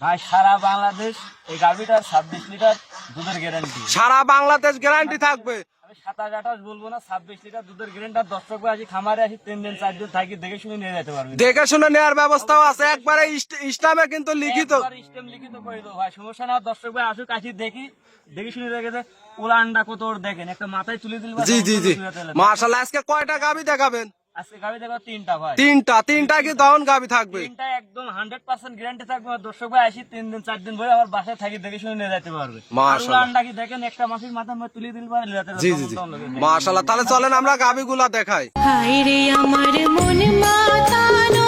ভাই সারা বাংলাদেশ এই গাভিটার ছাব্বিশ লিটার দুধের গ্যারান্টি সারা বাংলাদেশ গ্যারান্টি থাকবে। আমি সাতাশ আঠাশ বলব না ছাব্বিশ লিটার দুধের গ্যারান্টি দর্শক আসি খামারে আসি তিন দিন চার দিন থাকি দেখে শুনে নিয়ে যেতে পারবে দেখে শুনে নেওয়ার ব্যবস্থাও আছে। একবারে ইস- ইসলামে কিন্তু লিখিত। লিখিত করে দেবো ভাই সমস্যা না দর্শক ভাই আসুক আসি দেখি। দেখি শুনে দেখে যে উলানটা কত দেখেন। একটা মাথায় তুলে দিল জি জি জি। মার্শাল্লাহ আজকে কয়টা গাবি দেখাবেন? আজকে গাভি দেখো তিনটা ভাই। তিনটা তিনটা কি দহন গাবি থাকবে? তিনটা একদম হান্ড্রেড পার্সেন্ট গ্যারান্টি থাকবে। দর্শক ভাই আসি তিন দিন চার দিন ধরে আবার বাসায় থাকি দেখে শুনে নিয়ে যেতে পারবে। মাশাআল্লাহ। আন্ডা কি দেখেন? একটা মাসির মাথা মধ্যে তুলে দিল জি জি তাহলে চলেন আমরা গাবি গুলা দেখাই। হায় রে আমার মন মাতানো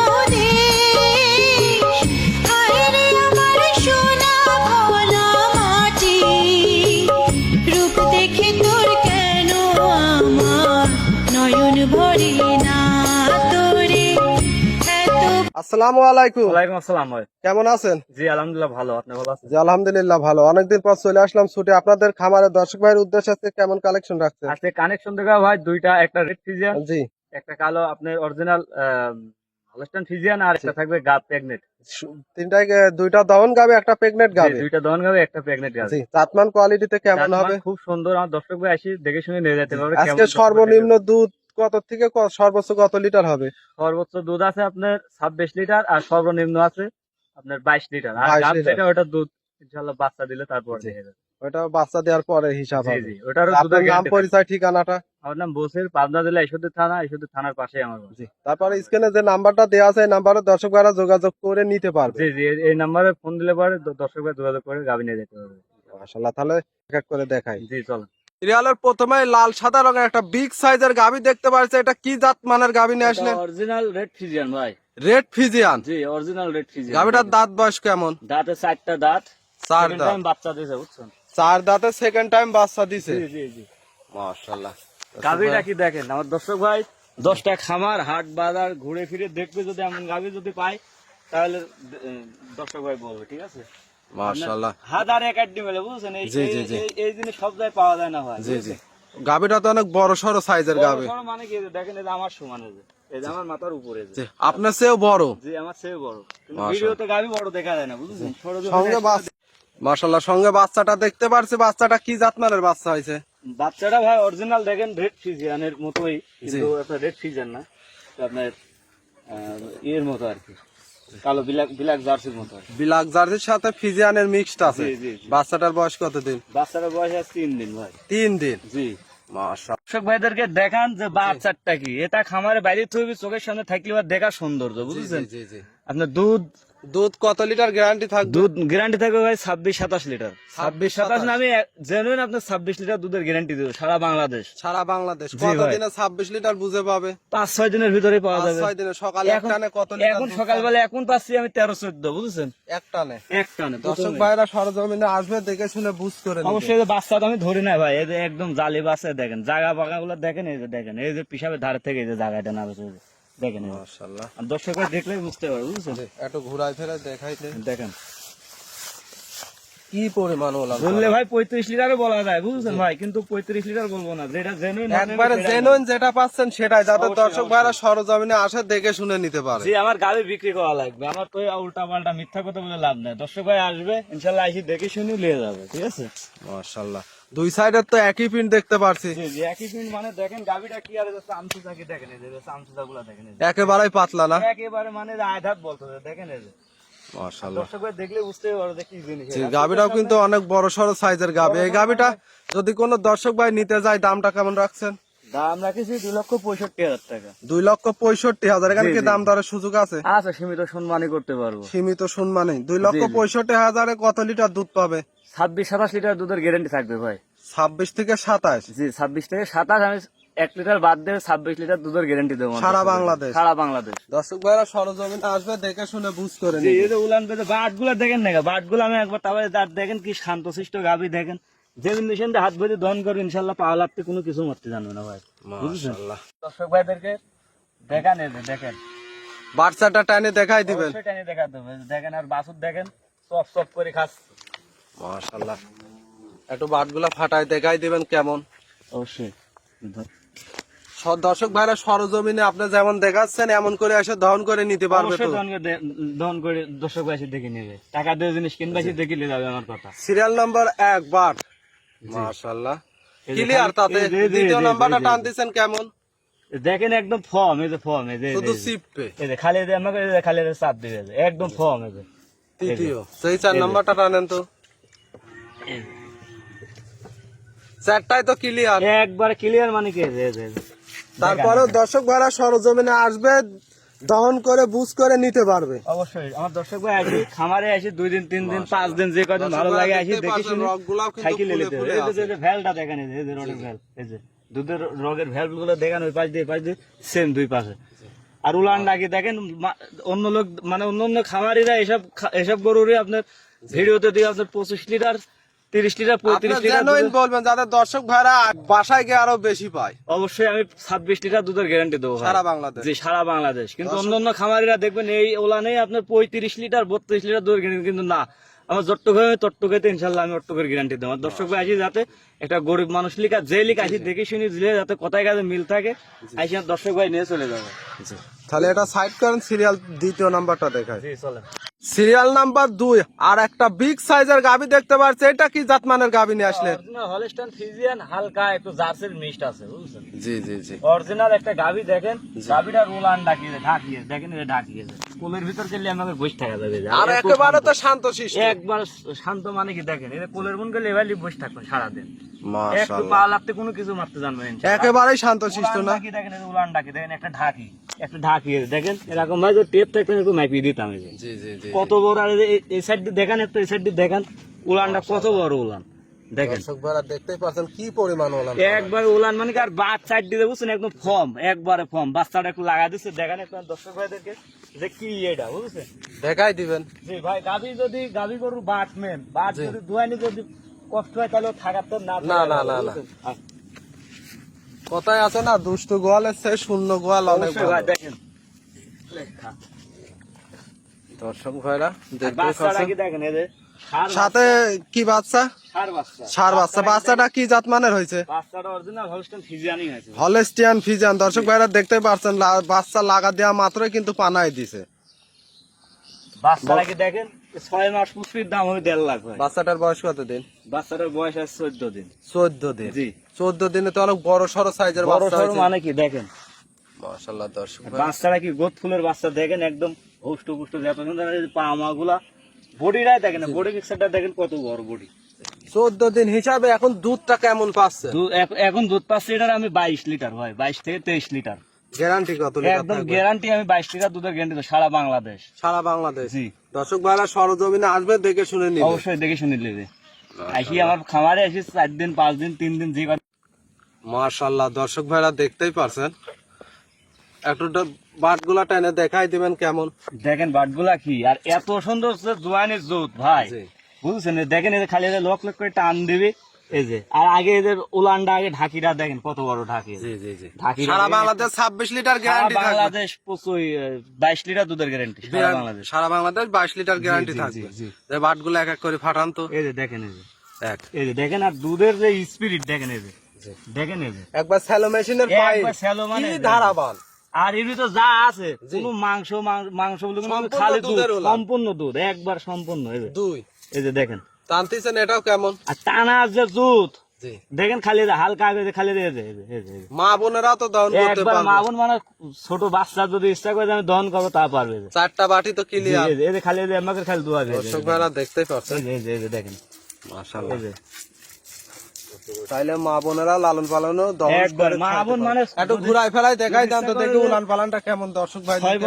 আসসালামু আলাইকুম। ওয়ালাইকুম আসসালাম ভাই। কেমন আছেন? জি আলহামদুলিল্লাহ ভালো। আপনি ভালো আছেন? জি আলহামদুলিল্লাহ ভালো। অনেকদিন পর চলে আসলাম ছুটে। আপনাদের খামারের দর্শক ভাইয়ের উদ্দেশ্যে আজকে কেমন কালেকশন রাখছেন? আজকে কানেকশন দেখা ভাই দুইটা একটা রেড ফিজিয়ান জি। একটা কালো আপনার অরিজিনাল হলস্টাইন ফিজিয়ান আর একটা থাকবে গাব প্রেগনেট সু- দুইটা দহন গাবি একটা গাবি? দুইটা দহন গাবে একটা প্রেগনেট গাবে। জি কোয়ালিটিতে কেমন হবে? খুব সুন্দর আমার দর্শক ভাই আসি দেখে শুনে নিয়ে যেতে পারবে আজকে সর্বনিম্ন দুধ কত থেকে সর্বোচ্চ কত লিটার হবে? সর্বোচ্চ দুধ আছে আপনার ছাব্বিশ লিটার আর সর্বনিম্ন আছে আপনার বাইশ লিটার। আর 22 গাব লিটার। ওটা দুধ ইনশাল্লাহ বাচ্চা দিলে তারপর। দেখে যাবে। ওটা বাচ্চা দেওয়ার পরে হিসাব হবে। জি ওটারও আপনার নাম পরিচয় ঠিকানাটা? আমার নাম বসির পাবনা জেলা ঈশ্বরদী থানা ঈশ্বরদী থানার পাশে আমার। জি তারপরে স্ক্রিনে যে নাম্বারটা দেওয়া আছে এই নাম্বারে দর্শক ভাইরা যোগাযোগ করে নিতে পারবে। জি জি এই- নাম্বারে ফোন দিলে পরে দ- দর্শক ভাই যোগাযোগ করে গাবি নিয়ে যেতে পারবে। মাশাআল্লাহ তাহলে এক এক করে দেখাই। জি চলো সিরিয়ালের প্রথমে লাল সাদা রঙের একটা বিগ সাইজের গাবি দেখতে পাচ্ছি এটা কি জাত মানের গাবি নিয়ে আসলেন? অরিজিনাল রেড ফিজিয়ান ভাই। রেড ফিজিয়ান জি অরিজিনাল রেড ফিজিয়ান গাবিটার দাঁত বয়স কেমন? দাঁতে চারটা দাঁত। চার দাঁত। বাচ্চা দিয়েছে বুঝছেন? চার দাঁতে সেকেন্ড টাইম বাচ্চা দিছে? জি জি জি। মাশাআল্লাহ। গাভিটা কি দেখেন? আমার দর্শক ভাই দশটা খামার হাট বাজার ঘুরে ফিরে দেখবে যদি এমন গাভি যদি পাই তাহলে দর্শক ভাই বলবে ঠিক আছে? মাশাআল্লাহ। হাজার একাড্ডি মেলে বুঝছেন? এই জি, জি, জি। এই- এই জিনিস সব জায়গায় পাওয়া যায় না ভাই জি জি। গাবিটা তো অনেক বড় সড়ো সাইজের গাবি। মানে কি? দেখেন এই আমার সমান এই এই যে আমার মাথার উপরে জি আপনার চেয়েও বড়। জি আমার চেয়ে বড়। কিন্তু ভিডিওতে গাভি বড় দেখা যায় না বুঝছেন? সঙ্গে মাশাআল্লাহ সঙ্গে বাচ্চাটা দেখতে পারছি বাচ্চাটা কি জাত মানের বাচ্চা হয়েছে? বাচ্চাটা ভাই অরিজিনাল দেখেন রেড ফিজিয়ানের মতোই কিন্তু আপনার রেড ফিজিয়ান না আপনার ইয়ের মতো আর কি। কালো বিলাক বিলাক জার্সির মতো জার্সির সাথে ফিজিয়ানের মিক্সড আছে। বাচ্চাটার বয়স কতদিন? বাচ্চাটার বয়স আছে তিন দিন ভাই। তিন দিন? জি। মাশাআল্লাহ দর্শক ভাইদেরকে দেখান যে বাচ্চাটা কি। এটা খামারে বাইরে থেকে চোখের সামনে থাকলে বা দেখা সৌন্দর্য বুঝছেন? জি জি। আপনার দুধ দুধ কত লিটার গ্যারান্টি থাকবে? দুধ গ্যারান্টি থাকবে ভাই ছাব্বিশ সাতাশ লিটার। ছাব্বিশ সাতাশ না আমি জেনুইন আপনার ছাব্বিশ লিটার দুধের গ্যারান্টি দেবো সারা বাংলাদেশ। সারা বাংলাদেশ। জি কত ভাই। দিনে ছাব্বিশ লিটার বুঝে পাবে? পাঁচ ছয় দিনের ভিতরে পাওয়া যাবে। ছয় দিনে। সকালে এক এখন টানে কত এখন সকালবেলা এখন পাচ্ছি আমি তেরো চোদ্দ বুঝছেন? এক টানে। এক টানে দর্শক ভাইরা সরজমিনে আসবে দেখে শুনে বুঝ করে অবশ্যই বাচ্চা তো আমি ধরি না ভাই এই যে একদম জালি বাচ্চা দেখেন। জায়গা বাগা গুলো দেখেন এই যে দেখেন এই যে পিসাবের ধারে থেকে এই যে জায়গাটা না দেখেন মাশাআল্লাহ। আর দর্শকরা দেখলেই বুঝতে পারবে বুঝছেন? একটু ঘুরাই দেখাইতে। দেখেন। কি পরিমাণ বললে ভাই পঁয়ত্রিশ লিটারও বলা যায় বুঝছেন ভাই? কিন্তু পঁয়ত্রিশ লিটার বলব না যেটা জেনুইন একবারে জেনুইন যেটা পাচ্ছেন সেটাই যাতে দর্শক ভাইরা সরজমিনে আসে দেখে শুনে নিতে পারে। জি আমার গাড়ি বিক্রি করা লাগবে আমার তো উল্টা পাল্টা মিথ্যা কথা বলে লাভ নাই। দর্শক ভাই আসবে ইনশাল্লাহ আসি দেখে শুনে নিয়ে যাবে ঠিক আছে? মাশাআল্লাহ। দুই সাইডের তো একই প্রিন্ট দেখতে পারছি। একই মানে দেখেন গাবিটা কি আর চামচুচা কি দেখেন এই গুলা দেখেন একেবারেই পাতলা না? একেবারে মানে আধাত বলতো দেখেন এই। গাবিটাও কিন্তু অনেক বড় সড়ো সাইজের গাবি এই গাবিটা যদি কোনো দর্শক ভাই নিতে যায় দামটা কেমন রাখছেন? দাম রাখেছি দুই লক্ষ পঁয়ষট্টি হাজার টাকা। দুই লক্ষ পঁয়ষট্টি হাজার এখানে কি দাম দরের সুযোগ আছে? আচ্ছা সীমিত সম্মানই করতে পারব। সীমিত শুনমানে দুই লক্ষ জি, জি। পঁয়ষট্টি হাজারে কত লিটার দুধ পাবে? ছাব্বিশ সাতাশ লিটার দুধের গ্যারেন্টি থাকবে ভাই। ছাব্বিশ থেকে সাতাশ? জি ছাব্বিশ থেকে সাতাশ আমি এক লিটার বাদ দিয়ে ছাব্বিশ লিটার দুধের গ্যারেন্টি দেবো সারা বাংলাদেশ? সারা বাংলাদেশ। দর্শক ভাইরা সরজমিনে আসবে দেখে শুনে বুঝ করে জি এই যে উলান বাটগুলা দেখেন না বাটগুলো আমি একবার তারপরে দেখেন কি শান্তশিষ্ট গাবি দেখেন। যে মেশিন হাত বেঁধে দহন করবে ইনশাল্লাহ পাওয়া লাগতে কোনো কিছু মারতে জানবে না ভাই। বুঝছেন? দর্শক ভাইদেরকে দেখান দেখেন। বাচ্চাটা টানে দেখাই দিবেন। টেনে দেখাতে দেখেন আর দেখেন চপ চপ করে খাস মাশাআল্লাহ। একটু বাটগুলা ফাটাই দেখাই দিবেন কেমন। অবশ্যই। দর্শক ভাইরা সরজমিনে আপনি যেমন দেখাচ্ছেন এমন করে এসে দহন করে নিতে পারবে তো? দহন করে দর্শক বাসী দেখে নেবে। টাকা দিয়ে জিনিস কিনবে সে দেখে নিয়ে যাবে আমার কথা। সিরিয়াল নাম্বার একবার। মাশাল্লাহ যে ক্লিয়ার তাতে দ্বিতীয় নাম্বারটা টান কেমন? দেখেন একদম ফর্ম এই যে ফর্ম এই যে শুধু সিপে এই যে খালি এই আমাকে খালি এই যে চাপ দিবে একদম ফর্ম এই যে। তৃতীয়। সেই চার নাম্বারটা টানেন তো। চারটাই তো ক্লিয়ার। একবার ক্লিয়ার মানে কি। তারপরেও দর্শক ভাইরা সরজমিনে আসবে। দহন করে বুঝ করে নিতে পারবে। অবশ্যই। আমার দর্শক ভাই আসি খামারে আসি দুই দিন তিন দিন পাঁচ দিন যে কদিন ভালো লাগে আসি দেখে সাইকেলে নিতে এই যে- যে ভ্যালটা দেখেন এই যে, রডের ভ্যাল এই যে দুধের রগের ভ্যালগুলো দেখেন ওই পাশ দিয়ে পাশ দিয়ে সেম দুই পাশে। আর উলান ডাকি দেখেন অন্য লোক মানে অন্য অন্য খামারিরা এসব খা- এসব গরুরই আপনার ভিডিওতে দিয়ে আপনার পঁচিশ লিটার তিরিশ লিটার আপনার লিটার বলবেন যাতে দর্শক ভাইরা বাসায় গিয়ে আরও বেশি পায়। অবশ্যই আমি ছাব্বিশ লিটার দুধের গ্যারান্টি দেবো সারা বাংলাদেশ। জি সারা বাংলাদেশ। কিন্তু অন্য অন্য খামারিরা দেখবেন এই ওলানেই আপনার পঁয়ত্রিশ লিটার বত্রিশ লিটার দুধ গ্যারান্টি কিন্তু না। আমার জট্টুকে টট্টুকেতে ইনশাল্লাহ আমি অট্টুকের গ্যারান্টি দেবো। আমার দর্শক ভাই আসি যাতে একটা গরিব মানুষ লিখা যে লিখা আসি দেখে শুনি দিলে যাতে কোথায় কাজে মিল থাকে। আসি দর্শক ভাই নিয়ে চলে যাবে। তাহলে এটা সাইড করেন সিরিয়াল দ্বিতীয় নাম্বারটা দেখায় সিরিয়াল নাম্বার দুই আর একটা বিগ সাইজের গাবি দেখতে পাচ্ছি এটা কি জাতমানের গাবি নিয়ে আসলে হলস্টাইন ফিজিয়ান হালকা একটু জার্সির মিষ্ট আছে বুঝছেন? জি জি জি। অরিজিনাল একটা গাভি দেখেন গাভিটা রোলান ডাকিয়ে ঢাকিয়ে দেখেন এটা ঢাকিয়ে কোলের ভিতর গেলে আমাকে বসে থাকা যাবে আর একেবারে শান্ত। তো শান্ত। শিষ্ট একবার শান্ত মানে কি দেখেন এটা কোলের মন গেলে এভাবে বসে থাকবেন সারাদিন। একটু পা লাগতে কোনো কিছু মারতে জানবেন একেবারেই শান্ত শিষ্ট উলান না দেখেন উলান ডাকি দেখেন একটা ঢাকি একটা ঢাকি দেখেন এরকম ভাই যে টেপ থাকতেন একটু মাইপিয়ে দিতাম এই যে। জি জি জি কত বড় আর এই যে এই- এই সাইড দিয়ে দেখেন একটু এই সাইড দিয়ে দেখেন উলানটা কত বড় উলান দেখেন। দেখতেই পাচ্ছেন কি পরিমাণ হলাম একবার উলান মানে আর বাদ সাইড দিয়ে বুঝছেন একদম ফর্ম একবারে ফর্ম বাচ্চাটা একটু লাগা দিচ্ছে দেখেন একটু দর্শক ভাইদেরকে যে কি এটা বুঝছেন? দেখাই দিবেন। জি ভাই গাভি যদি গাভি গরু বাট মেন বাট যদি দুয়ানি যদি কষ্ট হয় তাহলে থাকার তো না না, না, না, না। কথায় আছে না দুষ্ট গোয়ালের চেয়ে শূন্য গোয়াল অনেক। দেখেন। দর্শক ভাইরা দেখেন ষাঁড় সাথে কি বাচ্চা? সার বাচ্চা। বাচ্চাটা কি হলস্টেন ফিজিয়ানি হয়েছে। হলেস্টিয়ান ফিজিয়ান দর্শক ভাইরা দেখতে পারছেন বাচ্চা লাগা দেওয়া মাত্রই কিন্তু পানায় দিছে। বাচ্চাটা কি দেখেন? ছয় মাস পুষ্পির দাম হবে দেড় লাখ ভাই বাচ্চাটার বয়স কত দিন বাচ্চাটার বয়স আছে চোদ্দ দিন। চোদ্দ দিন? জি। চোদ্দ দিনে তো অনেক বড় সড়ো সাইজের বড় সড়ো মানে কি দেখেন। মাশাআল্লাহ দর্শক কি গোদ ফুলের বাচ্চা দেখেন একদম হুষ্ট পুষ্ট পা মা গুলা। বডিটাই দেখেন বডি দেখেন কত বড় বডি। চোদ্দ দিন হিসাবে এখন দুধটা কেমন পাচ্ছে? এখন দুধ পাচ্ছি এটার আমি বাইশ লিটার ভাই বাইশ থেকে তেইশ লিটার। গ্যারান্টি কত একদম গ্যারান্টি আমি বাইশ লিটার দুধের গ্যারান্টি সারা বাংলাদেশ। সারা বাংলাদেশ। জি। দর্শক ভাইরা সরজমিনে আসবে দেখে শুনে নিবে। অবশ্যই দেখে শুনে নেবে। আসি আমার খামারে আসি চার দিন পাঁচ দিন তিন দিন যে মাশাআল্লাহ দর্শক ভাইরা দেখতেই পারছেন। একটু বাটগুলা টেনে দেখাই দিবেন কেমন। দেখেন বাটগুলা কি আর এত সুন্দর জোয়ানের জোত ভাই। বুঝছেন? দেখেন খালি লক লক করে টান দিবে। এই যে আর আগে এদের উলানটা আগে ঢাকিটা দেখেন কত বড় ঢাকি। জি জি জি। ঢাকি সারা বাংলাদেশ ছাব্বিশ লিটার গ্যারান্টি থাকবে। বাংলাদেশ প্রচুর বাইশ লিটার দুধের গ্যারান্টি সারা বাংলাদেশ। সারা বাংলাদেশ বাইশ লিটার গ্যারান্টি থাকবে। জি, জি। যে বাট এক এক করে ফাটান তো। এই যে দেখেন এই যে। এক। এই যে দেখেন আর দুধের যে স্পিরিট দেখেন এই যে। দেখেন এই যে। একবার স্যালো মেশিনের পাইপ। একবার শ্যালো মানে ধারাবান। আর এর ভিতর যা আছে কোনো মাংস মাংস বলে খালি দুধ দুধের সম্পূর্ণ দুধ একবার সম্পূর্ণ এই যে। দুই। এই যে দেখেন। টানতেছেন এটাও কেমন? আর টানা যে দুধ জি। দেখেন খালি হালকা আগে খালি। মা বোনেরা তো দহন করতে পারবে। মাগুন মানে ছোট বাচ্চা যদি ইচ্ছা করে আমি দহন করব তা পারবে চারটা বাটি তো ক্লিয়ার এই যে, খালি আমাকে খালি দোয়া দর্শক ভাইরা দেখতেই পাচ্ছেন। এই যে, দেখেন। মাশাআল্লাহ। তাইলে মা বোনেরা লালন পালনও দহন একবার করে মা বোন মানে একটু ঘুরাই ফেলাই দেখাই দাম তো দেখি উলান পালানটা কেমন। দর্শক ভাই ছয়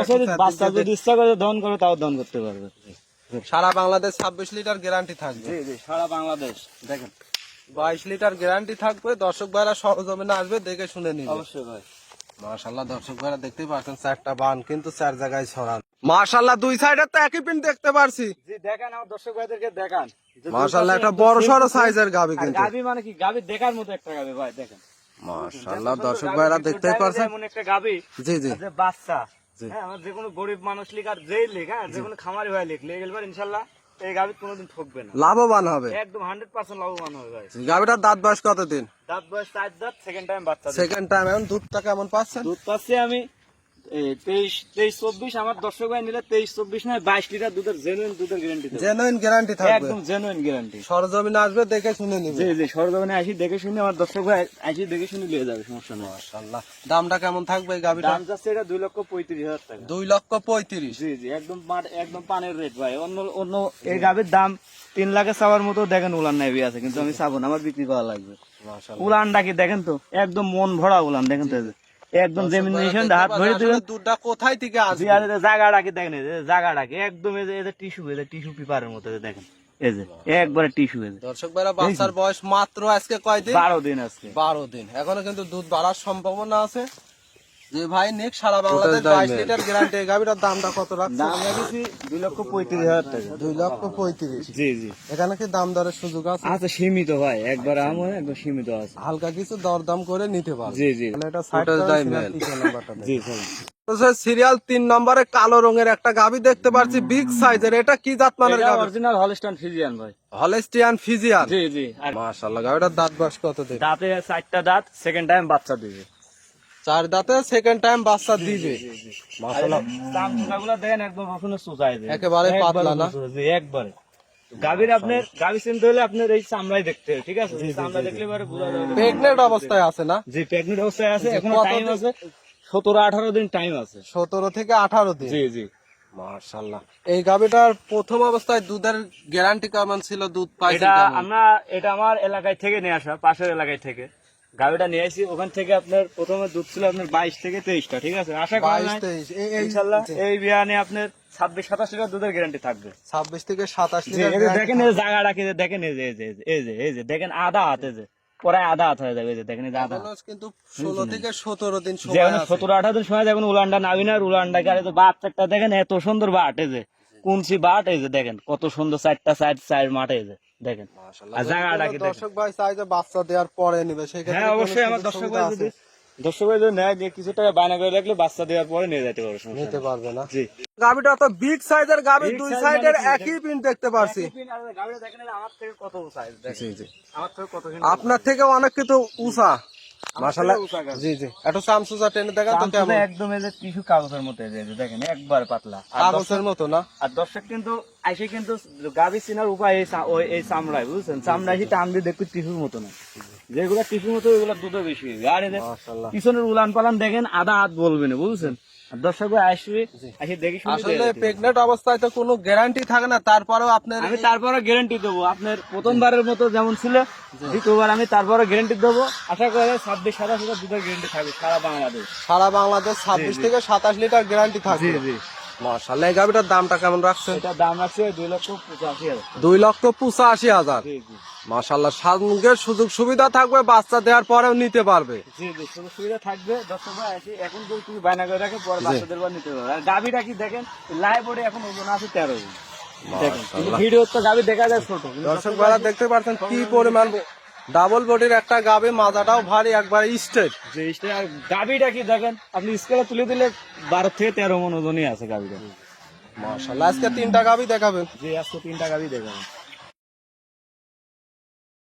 বাচ্চা যদি ইচ্ছা করে দহন করে তাও দহন করতে পারবে। সারা বাংলাদেশ ছাব্বিশ লিটার গ্যারান্টি থাকবে। সারা বাংলাদেশ। দেখেন। বাইশ লিটার গ্যারান্টি থাকবে। দর্শক ভাইরা সরজমিনে আসবে দেখে শুনে নিবে। অবশ্যই ভাই। মাশাল্লাহ দর্শক ভাইরা দেখতেই পাচ্ছেন চারটা বান কিন্তু চার জায়গায় ছড়ান। মাশাল্লাহ দুই সাইডে তো একই পিন দেখতে পারছি। জি দেখান আমার দর্শক ভাইদেরকে দেখান। মাশাল্লাহ একটা বড় সড়ো সাইজের গাবি কিন্তু। গাভী মানে কি? গাভী দেখার মতো একটা গাভী ভাই দেখেন। মাশাল্লাহ দর্শক ভাইরা দেখতেই পারছেন। এমন একটা গাভী জি জি। বাচ্চা। হ্যাঁ আমার যে কোনো গরিব মানুষ লিখ আর যেই লিখ হ্যাঁ যে কোনো খামারি ভাই লিখ। লিখে গেলে ইনশাল্লাহ এই গাভি কোনোদিন ঠকবে না। লাভবান হবে? একদম হান্ড্রেড পার্সেন্ট লাভবান হবে ভাই। গাভিটার দাঁত বয়স কতদিন? দাঁত বয়স চার দাঁত সেকেন্ড টাইম বাচ্চা সেকেন্ড টাইম এখন দুধটা কেমন পাচ্ছেন? দুধ পাচ্ছি আমি তেইশ তেইশ চব্বিশ আমার দর্শক ভাই নিলে তেইশ চব্বিশ নয় বাইশ লিটার দুধের জেনুইন দুধের গ্যারান্টি জেনুইন গ্যারান্টি থাকবে। একদম জেনুইন গ্যারান্টি সরজমিনে আসবে দেখে শুনে নিবে। জি জি সরজমিনে আসি দেখে শুনে আমার দর্শক ভাই আসি দেখে শুনে নিয়ে যাবে সমস্যা নেই। মাশাআল্লাহ। দামটা কেমন থাকবে দাম যাচ্ছে এটা দুই লক্ষ পঁয়ত্রিশ হাজার টাকা। দুই লক্ষ পঁয়ত্রিশ। জি জি একদম একদম পানের রেট ভাই। অন্য অন্য এই গাভীর দাম তিন লাখে চাওয়ার মতো দেখেন উলান নেবি আছে কিন্তু আমি চাবো না আমার বিক্রি করা লাগবে। মাশাআল্লাহ। উলানটা কি দেখেন তো? একদম মন ভরা উলান দেখেন তো। একদম জমিন হাত ধরে দিবেন দুধটা কোথায় থেকে আসবে? আর জায়গা যে দেখেন এই যে জায়গাটা একদম এই যে টিস্যু এই যে টিস্যু পেপারের মতো দেখেন এই যে একবারে টিস্যু এই দর্শক ভাইরা বাচ্চার বয়স মাত্র আজকে কয় দিন বারো দিন আজকে। বারো দিন। এখনও কিন্তু দুধ বাড়ার সম্ভাবনা আছে। যে ভাই নেক সারা বাংলাদেশ বাইশ লিটার গ্যারান্টি গাভিটার দামটা কত রাখছে? দাম রেখেছি দুই লক্ষ পঁয়ত্রিশ হাজার টাকা। দুই লক্ষ পঁয়ত্রিশ। জি জি। এখানে কি দাম দরের সুযোগ আছে? আচ্ছা সীমিত ভাই। একবার সীমিত আছে। হালকা কিছু দরদাম করে নিতে পারবে জি জি। এটা জি স্যার সিরিয়াল তিন নম্বরে কালো রঙের একটা গাভি দেখতে পাচ্ছি বিগ সাইজের এটা কি জাত মানের গাভি অরিজিনাল হলস্টাইন ফিজিয়ান ভাই। হলেস্টিয়ান ফিজিয়ান জি জি। মাশাআল্লাহ গাভিটার দাঁত বয়স কত দিন? দাঁতে চারটা দাঁত সেকেন্ড টাইম বাচ্চা দিবে। চার দাঁতে সেকেন্ড টাইম বাচ্চা দিবে। দেখেন একদম রসুনের একেবারে পাতলা না? একবারে। গাভীর আপনার গাভী চিনতে হলে আপনার এই চামড়াই দেখতে হবে ঠিক আছে? চামড়া দেখলে এবারে বোঝা যাবে। প্রেগনেন্ট অবস্থায় আছে না? যে প্রেগনেন্ট অবস্থায় আছে এখনও টাইম আছে? সতেরো আঠারো দিন টাইম আছে। সতেরো থেকে আঠারো দিন? জি জি। মাশাআল্লাহ। এই গাভিটার প্রথম অবস্থায় দুধের গ্যারান্টি কেমন ছিল? দুধ পাই এটা আমরা এটা আমার এলাকায় থেকে নিয়ে আসা পাশের এলাকায় থেকে। গাভিটা নিয়ে আসি ওখান থেকে আপনার প্রথমে দুধ ছিল আপনার বাইশ থেকে তেইশটা ঠিক আছে? আশা করা এই- এই ইনশাল্লাহ এই বিয়ানে আপনার ছাব্বিশ সাতাশ লিটার দুধের গ্যারান্টি থাকবে। ছাব্বিশ থেকে সাতাশ লিটার দেখেন এই যে জায়গাটা কি যে দেখেন এই যে এই যে এই যে দেখেন আধা হাতে যে পরে আধা হাত হয়ে যাবে এই যে দেখেন আধা কিন্তু ষোলো থেকে সতেরো দিন যে সময় এখন আছে। সতেরো আঠারো দিন সময় দেখুন উলানটা নাবি না উলানটা আর এই যে বাচ্চাটা দেখেন এত সুন্দর বাট এই যে কুনসি বাট এই যে দেখেন কত সুন্দর চারটা সাইড সাইড মাঠ এই যে। দেখেন। আর জায়গাটা কি দর্শক ভাই চাই যে বাচ্চা দেওয়ার পরে নিবে হ্যাঁ অবশ্যই আমার দর্শক ভাই যদি দর্শক ভাই যদি নেয় যে কিছু টাকা বায়না করে রাখলে বাচ্চা দেওয়ার পরে নিয়ে যেতে পারবে নিতে পারবে না। জি। তো বিগ সাইজের দুই সাইডের মানে একই পিন দেখতে পারছি। গাড়িটা দেখেন আমার থেকে কত সাইজ জি জি। আমার থেকে কত আপনার থেকে অনেক কিছু উষা মাশাআল্লাহ। থেকে উঁচা গাভী। জি জি। একটু সামসুজা টেনে দেখান তো কেমন? একদম এই যে টিস্যু কাগজের মতো এই যে দেখেন একবার পাতলা। কাগজের মতো না? আর দর্শক কিন্তু আইসে কিন্তু গাভী চিনার উপায় এই চামড়ায় বুঝছেন? চামড়া এসে টান দিয়ে দেখবে টিস্যুর মতো না। যেগুলো টিস্যুর মতো ওইগুলো দুধও বেশি। আর এই যে পিছনের উলান পালান দেখেন আধা হাত বলবে না বুঝছেন? দর্শক আসবে দেখি আসলে প্রেগনেন্ট অবস্থায় তো কোনো গ্যারান্টি থাকে না তারপরেও আপনার আমি তারপরে গ্যারান্টি দেবো। আপনার প্রথমবারের মতো যেমন ছিল দ্বিতীয়বার আমি তারপরে গ্যারান্টি দেবো। আশা করি ছাব্বিশ সাতাশ হাজার দুধের গ্যারান্টি থাকবে সারা বাংলাদেশ। সারা বাংলাদেশ ছাব্বিশ থেকে সাতাশ লিটার গ্যারান্টি থাকে জি মাশাআল্লাহ এই গাভিটার দামটা কেমন রাখছেন? এটার দাম আছে দুই লক্ষ পঁচাশি হাজার। দুই লক্ষ পঁচাশি হাজার। জি জি সঙ্গে সুযোগ সুবিধা থাকবে বাচ্চা দেওয়ার পরেও নিতে পারবে। জি জি সুযোগ সুবিধা থাকবে। দর্শক এখন যদি তুমি বায়না করে রাখে পরে বাচ্চাদের বার নিতে পারবে। আর গাভিটা কি দেখেন লাইভ বোর্ডে এখন ওজন আছে তেরো ভিডিও তো গাভি দেখা যায় ছোট কিন্তু দর্শক ভাইরা দেখতে পাচ্ছেন কি পরিমাণ ডাবল বডির একটা গাবে মাজাটাও ভারী একবার স্ট্রেট যে আর গাভিটা কি দেখেন আপনি স্কেলে তুলে দিলে বারো থেকে তেরো মন ওজনই আছে গাভিটা। মাশাআল্লাহ আজকে তিনটা গাবি দেখাবেন। যে আজকে তিনটা গাভি দেখাবেন।